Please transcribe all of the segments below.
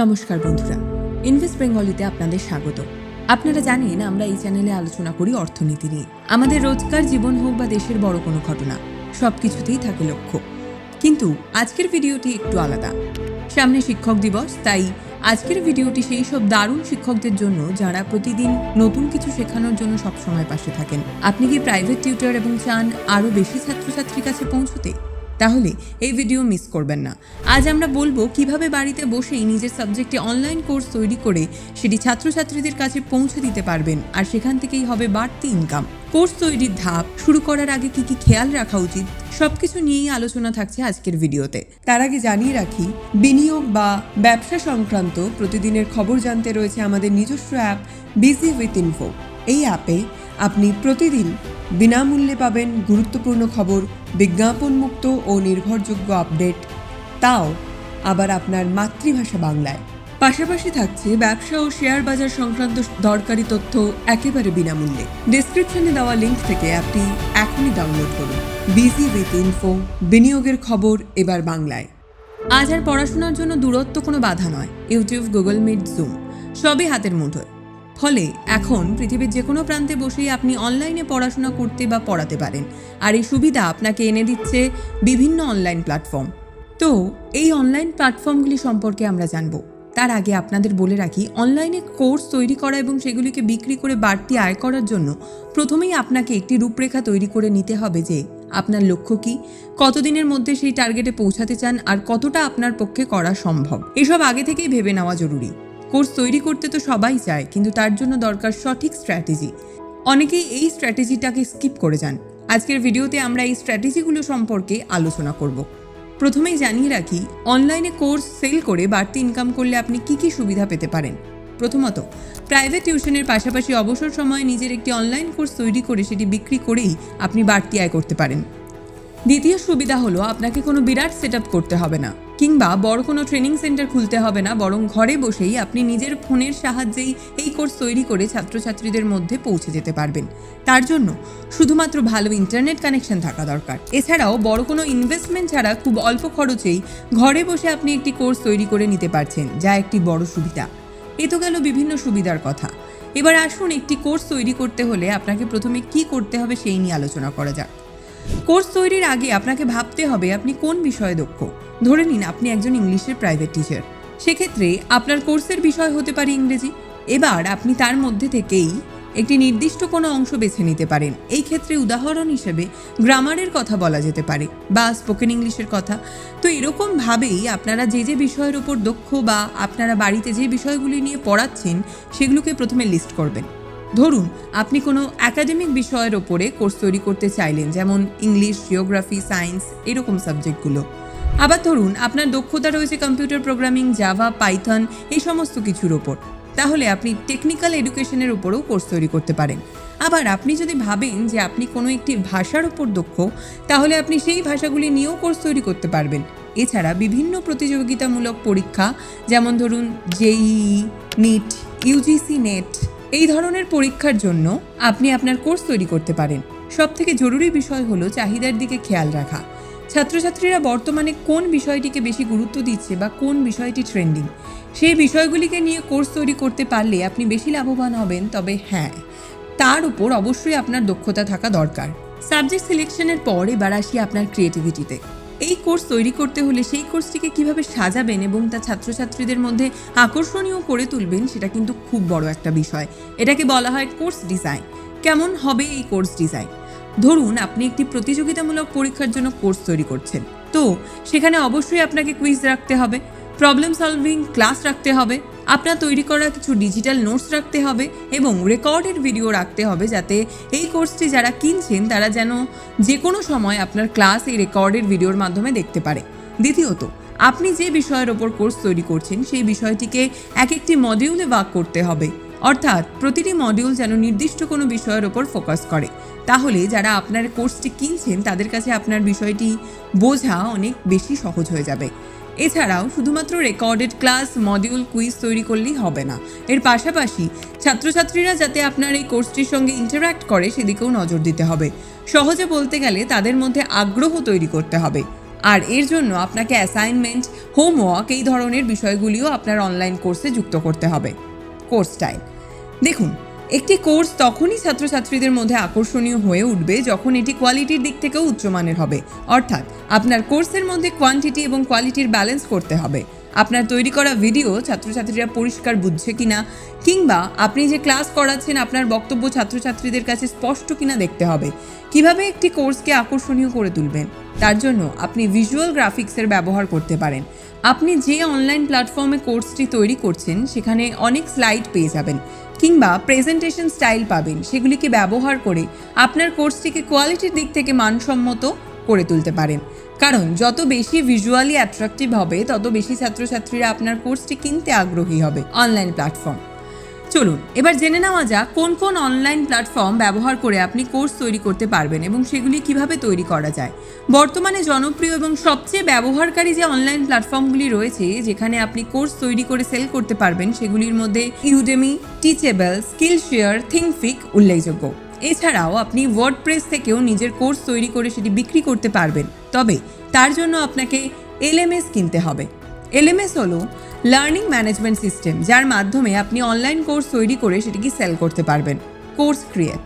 নমস্কার বন্ধুরা ইনভেস্ট বেঙ্গলিতে আপনাদের স্বাগত। আপনারা জানেন, আমরা এই চ্যানেলে আলোচনা করি অর্থনীতি নিয়ে। আমাদের রোজকার জীবন হোক বা দেশের বড় কোনো ঘটনা সব কিছুতেই থাকে লক্ষ্য। কিন্তু আজকের ভিডিওটি একটু আলাদা। সামনে শিক্ষক দিবস, তাই আজকের ভিডিওটি সেই সব দারুণ শিক্ষকদের জন্য যারা প্রতিদিন নতুন কিছু শেখানোর জন্য সবসময় পাশে থাকেন। আপনি কি প্রাইভেট টিউটর এবং চান আরও বেশি ছাত্রছাত্রীর কাছে পৌঁছতে? তাহলে এই ভিডিও মিস করবেন না। আজ আমরা বলব কীভাবে বাড়িতে বসেই নিজের সাবজেক্টে অনলাইন কোর্স তৈরি করে সেটি ছাত্রছাত্রীদের কাছে পৌঁছে দিতে পারবেন আর সেখান থেকেই হবে বাড়তি ইনকাম কোর্স তৈরির ধাপ, শুরু করার আগে কি কি খেয়াল রাখা উচিত, সবকিছু নিয়েই আলোচনা থাকছে আজকের ভিডিওতে তার আগে জানিয়ে রাখি, বিনিয়োগ বা ব্যবসা সংক্রান্ত প্রতিদিনের খবর জানতে রয়েছে আমাদের নিজস্ব অ্যাপ বিজি উইথ ইনফো এই অ্যাপে আপনি প্রতিদিন বিনামূল্যে পাবেন গুরুত্বপূর্ণ খবর, বিজ্ঞাপনমুক্ত ও নির্ভরযোগ্য আপডেট। তাও আবার আপনার মাতৃভাষা বাংলায়। পাশাপাশি থাকছে ব্যবসা ও শেয়ার বাজার সংক্রান্ত দরকারি তথ্য একেবারে বিনামূল্যে। ডিসক্রিপশনে দেওয়া লিঙ্ক থেকে অ্যাপটি এখনই ডাউনলোড করুন। বিজি উইথ ইনফো, বিনিয়োগের খবর এবার বাংলায়। আজ আর পড়াশোনার জন্য দূরত্ব কোনো বাধা নয়। ইউটিউব, গুগল মিট, জুম, সবই হাতের মুঠোয়। ফলে এখন পৃথিবীর যে কোনো প্রান্তে বসেই আপনি অনলাইনে পড়াশোনা করতে বা পড়াতে পারেন। আর এই সুবিধা আপনাকে এনে দিচ্ছে বিভিন্ন অনলাইন প্ল্যাটফর্ম তো এই অনলাইন প্ল্যাটফর্মগুলি সম্পর্কে আমরা জানব। তার আগে আপনাদের বলে রাখি অনলাইনে কোর্স তৈরি করা এবং সেগুলিকে বিক্রি করে বাড়তি আয় করার জন্য প্রথমেই আপনাকে একটি রূপরেখা তৈরি করে নিতে হবে যে আপনার লক্ষ্য কি, কতদিনের মধ্যে সেই টার্গেটে পৌঁছাতে চান আর কতটা আপনার পক্ষে করা সম্ভব। এসব আগে থেকেই ভেবে নেওয়া জরুরি। কোর্স তৈরি করতে তো সবাই চায়, কিন্তু তার জন্য দরকার সঠিক স্ট্র্যাটেজি। অনেকেই এই স্ট্র্যাটেজিটাকে স্কিপ করে যান। আজকের ভিডিওতে আমরা এই স্ট্র্যাটেজিগুলো সম্পর্কে আলোচনা করব। প্রথমেই জানিয়ে রাখি, অনলাইনে কোর্স সেল করে বাড়তি ইনকাম করলে আপনি কি কি সুবিধা পেতে পারেন? প্রথমত, প্রাইভেট টিউশনের পাশাপাশি অবসর সময়ে নিজের একটি অনলাইন কোর্স তৈরি করে সেটি বিক্রি করেই আপনি বাড়তি আয় করতে পারেন। দ্বিতীয় সুবিধা হলো আপনাকে কোনো বিরাট সেট করতে হবে না, কিংবা বড় কোনো ট্রেনিং সেন্টার খুলতে হবে না, বরং ঘরে বসেই আপনি নিজের ফোনের সাহায্যেই এই কোর্স তৈরি করে ছাত্রছাত্রীদের মধ্যে পৌঁছে যেতে পারবেন। তার জন্য শুধুমাত্র ভালো ইন্টারনেট কানেকশন থাকা দরকার। এছাড়াও বড় কোনো ইনভেস্টমেন্ট ছাড়া খুব অল্প খরচেই ঘরে বসে আপনি একটি কোর্স তৈরি করে নিতে পারছেন, যা একটি বড় সুবিধা। এ তো গেল বিভিন্ন সুবিধার কথা। এবার আসুন একটি কোর্স তৈরি করতে হলে আপনাকে প্রথমে কি করতে হবে সেই নিয়ে আলোচনা করা যাক। কোর্স তৈরির আগে আপনাকে ভাবতে হবে আপনি কোন বিষয়ে দক্ষ। ধরে নিন আপনি একজন ইংলিশের প্রাইভেট টিচার সেক্ষেত্রে আপনার কোর্সের বিষয় হতে পারে ইংরেজি। এবার আপনি তার মধ্যে থেকেই একটি নির্দিষ্ট কোনো অংশ বেছে নিতে পারেন। এই ক্ষেত্রে উদাহরণ হিসেবে গ্রামারের কথা বলা যেতে পারে বা স্পোকেন ইংলিশের কথা। তো এরকমভাবেই আপনারা যে যে বিষয়ের ওপর দক্ষ বা আপনারা বাড়িতে যে বিষয়গুলি নিয়ে পড়াচ্ছেন, সেগুলোকে প্রথমে লিস্ট করবেন। ধরুন, আপনি কোনো একাডেমিক বিষয়ের ওপরে কোর্স তৈরি করতে চাইলেন, যেমন ইংলিশ জিওগ্রাফি সায়েন্স এরকম সাবজেক্টগুলো আবার ধরুন, আপনার দক্ষতা রয়েছে কম্পিউটার প্রোগ্রামিং জাভা পাইথন এই সমস্ত কিছুর ওপর। তাহলে আপনি টেকনিক্যাল এডুকেশনের উপরেও কোর্স তৈরি করতে পারেন। আবার আপনি যদি ভাবেন যে আপনি কোনো একটি ভাষার উপর দক্ষ, তাহলে আপনি সেই ভাষাগুলি নিয়েও কোর্স তৈরি করতে পারবেন। এছাড়া বিভিন্ন প্রতিযোগিতামূলক পরীক্ষা, যেমন ধরুন, জেইই, নিট, ইউজিসি নেট এই ধরনের পরীক্ষার জন্য আপনি আপনার কোর্স তৈরি করতে পারেন। সব থেকে জরুরি বিষয় হলো চাহিদার দিকে খেয়াল রাখা। ছাত্রছাত্রীরা বর্তমানে কোন বিষয়টিকে বেশি গুরুত্ব দিচ্ছে বা কোন বিষয়টি ট্রেন্ডিং? সেই বিষয়গুলিকে নিয়ে কোর্স তৈরি করতে পারলে আপনি বেশি লাভবান হবেন, তবে হ্যাঁ তার উপর অবশ্যই আপনার দক্ষতা থাকা দরকার। সাবজেক্ট সিলেকশনের পর এবার আসি আপনার ক্রিয়েটিভিটিতে। এই কোর্স তৈরি করতে হলে সেই কোর্সটিকে কীভাবে সাজাবেন এবং তা ছাত্রছাত্রীদের মধ্যে আকর্ষণীয় করে তুলবেন, সেটা কিন্তু খুব বড় একটা বিষয়। এটাকে বলা হয় কোর্স ডিজাইন। কেমন হবে এই কোর্স ডিজাইন? ধরুন, আপনি একটি প্রতিযোগিতামূলক পরীক্ষার জন্য কোর্স তৈরি করছেন। তো, সেখানে অবশ্যই আপনাকে কুইজ রাখতে হবে, প্রবলেম সলভিং ক্লাস রাখতে হবে আপনার তৈরি করা কিছু ডিজিটাল নোটস রাখতে হবে এবং রেকর্ডেড ভিডিও রাখতে হবে যাতে এই কোর্সটি যারা কিনছেন, তারা যেন যে কোনো সময় আপনার ক্লাস এই রেকর্ডেড ভিডিওর মাধ্যমে দেখতে পারে। দ্বিতীয়ত, আপনি যে বিষয়ের ওপর কোর্স তৈরি করছেন, সেই বিষয়টিকে এক একটি মডিউলে ভাগ করতে হবে। অর্থাৎ, প্রতিটি মডিউল যেন নির্দিষ্ট কোনো বিষয়ের ওপর ফোকাস করে। তাহলে যারা আপনার কোর্সটি কিনছেন, তাদের কাছে আপনার বিষয়টি বোঝা অনেক বেশি সহজ হয়ে যাবে। এছাড়াও শুধুমাত্র রেকর্ডেড ক্লাস, মডিউল, কুইজ তৈরি করলেই হবে না। এর পাশাপাশি ছাত্রছাত্রীরা যাতে আপনার এই কোর্সটির সঙ্গে ইন্টারাক্ট করে সেদিকেও নজর দিতে হবে। সহজে বলতে গেলে তাদের মধ্যে আগ্রহ তৈরি করতে হবে। আর এর জন্য আপনাকে অ্যাসাইনমেন্ট হোমওয়ার্ক এই ধরনের বিষয়গুলিও আপনার অনলাইন কোর্সে যুক্ত করতে হবে। কোর্স স্টাইল দেখুন একটি কোর্স তখনই ছাত্রছাত্রীদের মধ্যে আকর্ষণীয় হয়ে উঠবে যখন এটি কোয়ালিটির দিক থেকেও উচ্চমানের হবে। অর্থাৎ, আপনার কোর্সের মধ্যে কোয়ান্টিটি এবং কোয়ালিটির ব্যালেন্স করতে হবে। আপনার তৈরি করা ভিডিও ছাত্রছাত্রীরা পরিষ্কার বুঝছে কিনা, কিংবা আপনি যে ক্লাস করাচ্ছেন, আপনার বক্তব্য ছাত্রছাত্রীদের কাছে স্পষ্ট কিনা দেখতে হবে। কীভাবে একটি কোর্সকে আকর্ষণীয় করে তুলবেন তার জন্য আপনি ভিজুয়াল গ্রাফিক্সের ব্যবহার করতে পারেন। আপনি যে অনলাইন প্ল্যাটফর্মে কোর্সটি তৈরি করছেন, সেখানে অনেক স্লাইড পেয়ে যাবেন, কিংবা প্রেজেন্টেশন স্টাইল পাবেন। সেগুলিকে ব্যবহার করে আপনার কোর্সটিকে কোয়ালিটির দিক থেকে মানসম্মত করে তুলতে পারেন। কারণ, যত বেশি ভিজুয়ালি অ্যাট্রাকটিভ হবে, তত বেশি ছাত্রছাত্রীরা আপনার কোর্সটি কিনতে আগ্রহী হবে অনলাইন প্ল্যাটফর্ম চলুন, এবার জেনে নেওয়া যাক কোন কোন অনলাইন প্ল্যাটফর্ম ব্যবহার করে আপনি কোর্স তৈরি করতে পারবেন এবং সেগুলি কীভাবে তৈরি করা যায়। বর্তমানে জনপ্রিয় এবং সবচেয়ে ব্যবহারকারী যে অনলাইন প্ল্যাটফর্মগুলি রয়েছে, যেখানে আপনি কোর্স তৈরি করে সেল করতে পারবেন, সেগুলির মধ্যে Udemy Teachable Skillshare Thinkific উল্লেখযোগ্য। এছাড়াও আপনি ওয়ার্ডপ্রেস থেকেও নিজের কোর্স তৈরি করে সেটি বিক্রি করতে পারবেন। তবে তার জন্য আপনাকে এলএমএস কিনতে হবে। এলএমএস হলো লার্নিং ম্যানেজমেন্ট সিস্টেম, যার মাধ্যমে আপনি অনলাইন কোর্স তৈরি করে সেটিকে সেল করতে পারবেন। Course create.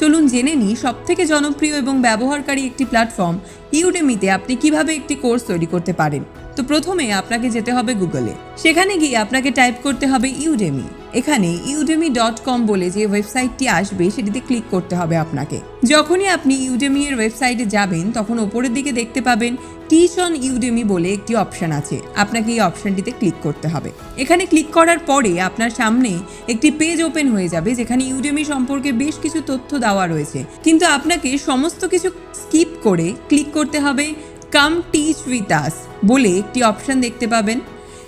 চলুন জেনে নিই সব থেকে জনপ্রিয় এবং ব্যবহারকারী একটি প্ল্যাটফর্ম ইউডেমিতে আপনি কীভাবে একটি কোর্স তৈরি করতে পারেন? তো প্রথমে আপনাকে যেতে হবে গুগলে সেখানে গিয়ে আপনাকে টাইপ করতে হবে ইউডেমি এখানে ইউডেমি ডট কম বলে যে ওয়েবসাইটটি আসবে, সেটিতে ক্লিক করতে হবে আপনাকে। যখনই আপনি ইউডেমি এর ওয়েবসাইটে যাবেন, তখন ওপরের দিকে দেখতে পাবেন টিচ অন ইউডেমি বলে একটি অপশন আছে। আপনাকে এই অপশনটিতে ক্লিক করতে হবে। এখানে ক্লিক করার পরে আপনার সামনে একটি পেজ ওপেন হয়ে যাবে, যেখানে ইউডেমি সম্পর্কে বেশ কিছু তথ্য দেওয়া রয়েছে। কিন্তু আপনাকে সমস্ত কিছু স্কিপ করে ক্লিক করতে হবে কাম টিচ উইথ আস বলে একটি অপশন দেখতে পাবেন।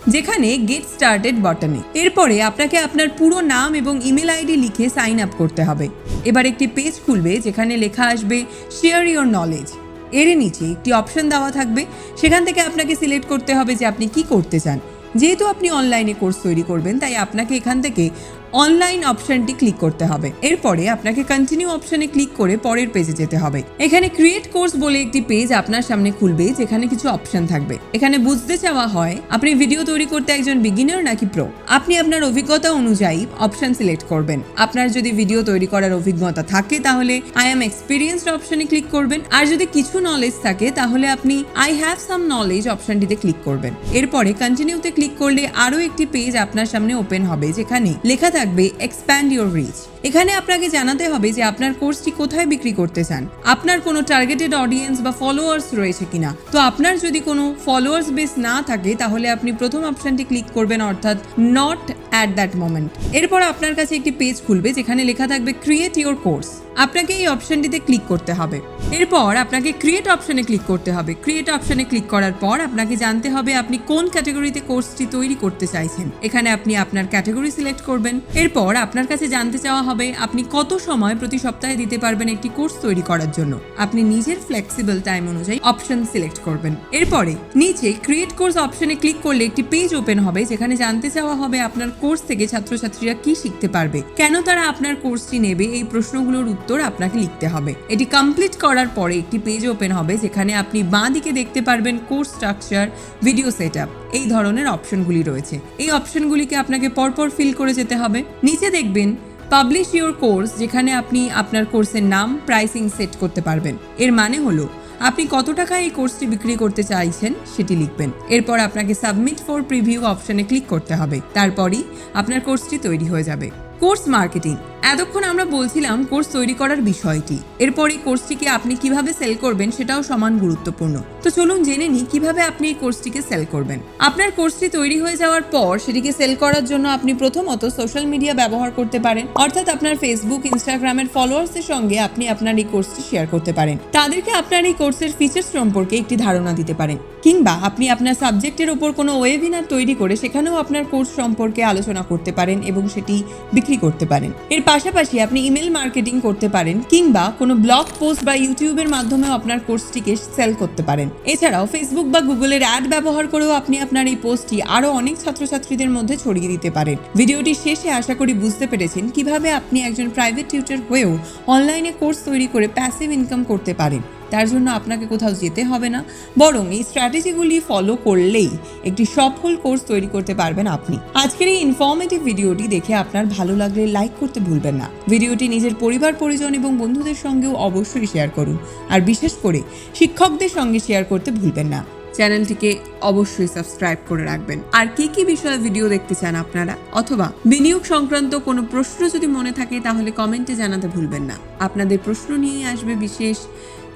যেখানে গেট স্টার্টেড বাটনে এরপরে আপনাকে আপনার পুরো নাম এবং ইমেল আইডি লিখে সাইন আপ করতে হবে। এবার একটি পেজ খুলবে যেখানে লেখা আসবে শেয়ার ইওর নলেজ এর নিচে একটি অপশন দেওয়া থাকবে। সেখান থেকে আপনাকে সিলেক্ট করতে হবে যে আপনি কি করতে চান। যেহেতু আপনি অনলাইনে কোর্স তৈরি করবেন, তাই আপনাকে এখান থেকে অনলাইন অপশনটি ক্লিক করতে হবে। এরপরে আপনাকে কন্টিনিউ অপশনে ক্লিক করে পরের পেজে যেতে হবে। এখানে ক্রিয়েট কোর্স বলে একটি পেজ আপনার সামনে খুলবে, যেখানে কিছু অপশন থাকবে। এখানে বুঝতে চাওয়া হয়, আপনি ভিডিও তৈরি করতে একজন বিগিনার নাকি প্রো আপনি আপনার অভিজ্ঞতা অনুযায়ী অপশন সিলেক্ট করবেন। আপনার যদি ভিডিও তৈরি করার অভিজ্ঞতা থাকে, তাহলে আই এম এক্সপিরিয়েন্সড অপশনে ক্লিক করবেন। আর যদি কিছু নলেজ থাকে, তাহলে আপনি আই হ্যাভ সাম নলেজ অপশনটিতে ক্লিক করবেন। এরপরে কন্টিনিউতে ক্লিক করলে আরও একটি পেজ আপনার সামনে ওপেন হবে, যেখানে লেখা থাকবে এক্সপ্যান্ড ইউর রিচ এখানে আপনাকে জানাতে হবে যে আপনার কোর্সটি কোথায় বিক্রি করতে চান। আপনার কোনো টার্গেটেড অডিয়েন্স বা ফলোয়ার্স রয়েছে কিনা। তো আপনার যদি কোনো ফলোয়ার্স বেস না থাকে, তাহলে আপনি প্রথম অপশনটি ক্লিক করবেন, অর্থাৎ নট অ্যাট দ্যাট মোমেন্ট এরপর আপনার কাছে একটি পেজ খুলবে, যেখানে লেখা থাকবে ক্রিয়েট ইউর কোর্স আপনাকে এই অপশনটিতে ক্লিক করতে হবে। এরপর আপনাকে ক্রিয়েট অপশনে ক্লিক করতে হবে। ক্রিয়েট অপশনে ক্লিক করার পর আপনাকে জানতে হবে আপনি কোন ক্যাটাগরিতে কোর্সটি তৈরি করতে চাইছেন। এখানে আপনি আপনার ক্যাটাগরি সিলেক্ট করবেন। এরপর আপনার কাছে জানতে চাওয়া হবে, আপনি কত সময় প্রতি সপ্তাহে দিতে পারবেন একটি কোর্স তৈরি করার জন্য। আপনি নিজের ফ্লেক্সিবল টাইম অনুযায়ী অপশন সিলেক্ট করবেন। এরপরে, নিচে ক্রিয়েট কোর্স অপশনে ক্লিক করলে একটি পেজ ওপেন হবে, যেখানে জানতে চাওয়া হবে আপনার কোর্স থেকে ছাত্রছাত্রীরা কি শিখতে পারবে। কেন তারা আপনার কোর্সটি নেবে, এই প্রশ্নগুলোর উত্তর আপনাকে লিখতে হবে। এটি কমপ্লিট করার পরে একটি পেজ ওপেন হবে, যেখানে আপনি বাঁ দিকে দেখতে পারবেন কোর্স স্ট্রাকচার ভিডিও সেট এই ধরনের অপশনগুলি রয়েছে। এই অপশনগুলিকে আপনাকে পরপর ফিল করে যেতে হবে। নিচে দেখবেন পাবলিশ ইউর কোর্স যেখানে আপনি আপনার কোর্সের নাম প্রাইসিং সেট করতে পারবেন। এর মানে হলো, আপনি কত টাকায় এই কোর্সটি বিক্রি করতে চাইছেন, সেটি লিখবেন। এরপর আপনাকে সাবমিট ফর প্রিভিউ অপশনে ক্লিক করতে হবে। তারপরই আপনার কোর্সটি তৈরি হয়ে যাবে। কোর্স মার্কেটিং এতক্ষণ আমরা বলছিলাম কোর্স তৈরি করার বিষয়টি। এরপর এই কোর্সটিকে আপনি কীভাবে সেল করবেন সেটাও সমান গুরুত্বপূর্ণ। তো চলুন জেনে নিই কীভাবে আপনি এই কোর্সটিকে সেল করবেন। আপনার কোর্সটি তৈরি হয়ে যাওয়ার পর সেটিকে সেল করার জন্য আপনি প্রথমত সোশ্যাল মিডিয়া ব্যবহার করতে পারেন। অর্থাৎ আপনার ফেসবুক ইনস্টাগ্রামের ফলোয়ার্সের সঙ্গে আপনি আপনার এই কোর্সটি শেয়ার করতে পারেন। তাদেরকে আপনার এই কোর্সের ফিচার্স সম্পর্কে একটি ধারণা দিতে পারেন। কিংবা আপনি আপনার সাবজেক্টের ওপর কোনো ওয়েবিনার তৈরি করে সেখানেও আপনার কোর্স সম্পর্কে আলোচনা করতে পারেন এবং সেটি বিক্রি করতে পারেন। এর পাশাপাশি আপনি ইমেল মার্কেটিং করতে পারেন কিংবা কোনো ব্লগ পোস্ট বা ইউটিউবের মাধ্যমেও আপনার কোর্সটিকে সেল করতে পারেন। এছাড়াও ফেসবুক বা গুগলের অ্যাড ব্যবহার করেও আপনি আপনার এই পোস্টটি আরও অনেক ছাত্রছাত্রীদের মধ্যে ছড়িয়ে দিতে পারেন। ভিডিওটি শেষে আশা করি বুঝতে পেরেছেন কীভাবে আপনি একজন প্রাইভেট টিউটার হয়েও অনলাইনে কোর্স তৈরি করে প্যাসিভ ইনকাম করতে পারেন। তার জন্য আপনাকে কোথাও যেতে হবে না। বরং এই স্ট্র্যাটেজিগুলি ফলো করলেই একটি সফল কোর্স তৈরি করতে পারবেন আপনি। আজকের এই ইনফর্মেটিভ ভিডিওটি দেখে আপনার ভালো লাগলে লাইক করতে ভুলবেন না। ভিডিওটি নিজের পরিবার, পরিজন এবং বন্ধুদের সঙ্গেও অবশ্যই শেয়ার করুন। আর বিশেষ করে শিক্ষকদের সঙ্গে শেয়ার করতে ভুলবেন না। চ্যানেলটিকে অবশ্যই সাবস্ক্রাইব করে রাখবেন। আর কি কি বিষয়ে ভিডিও দেখতে চান আপনারা? অথবা বিনিয়োগ সংক্রান্ত কোনো প্রশ্ন যদি মনে থাকে তাহলে কমেন্টে জানাতে ভুলবেন না। আপনাদের প্রশ্ন নিয়েই আসবে বিশেষ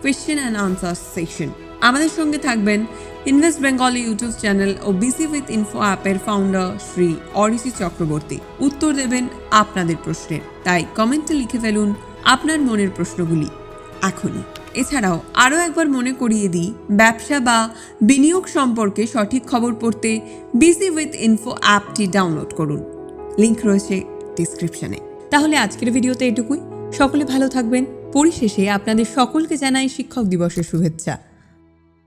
কোয়েশ্চেন অ্যান্ড আনসার সেশন আমাদের সঙ্গে থাকবেন ইনভেস্ট বেঙ্গলি ইউটিউব চ্যানেল ও বিসি উইথ ইনফো অ্যাপের ফাউন্ডার শ্রী অরিসি চক্রবর্তী উত্তর দেবেন আপনাদের প্রশ্নের। তাই কমেন্টে লিখে ফেলুন আপনার মনের প্রশ্নগুলি। এখনই। এছাড়াও আরও একবার মনে করিয়ে দিই, ব্যবসা বা বিনিয়োগ সম্পর্কে সঠিক খবর পড়তে বিসি উইথ ইনফো অ্যাপটি ডাউনলোড করুন। লিঙ্ক রয়েছে ডিসক্রিপশানে তাহলে আজকের ভিডিওতে এটুকুই। সকলে ভালো থাকবেন। পরিশেষে আপনাদের সকলকে জানাই শিক্ষক দিবসের শুভেচ্ছা।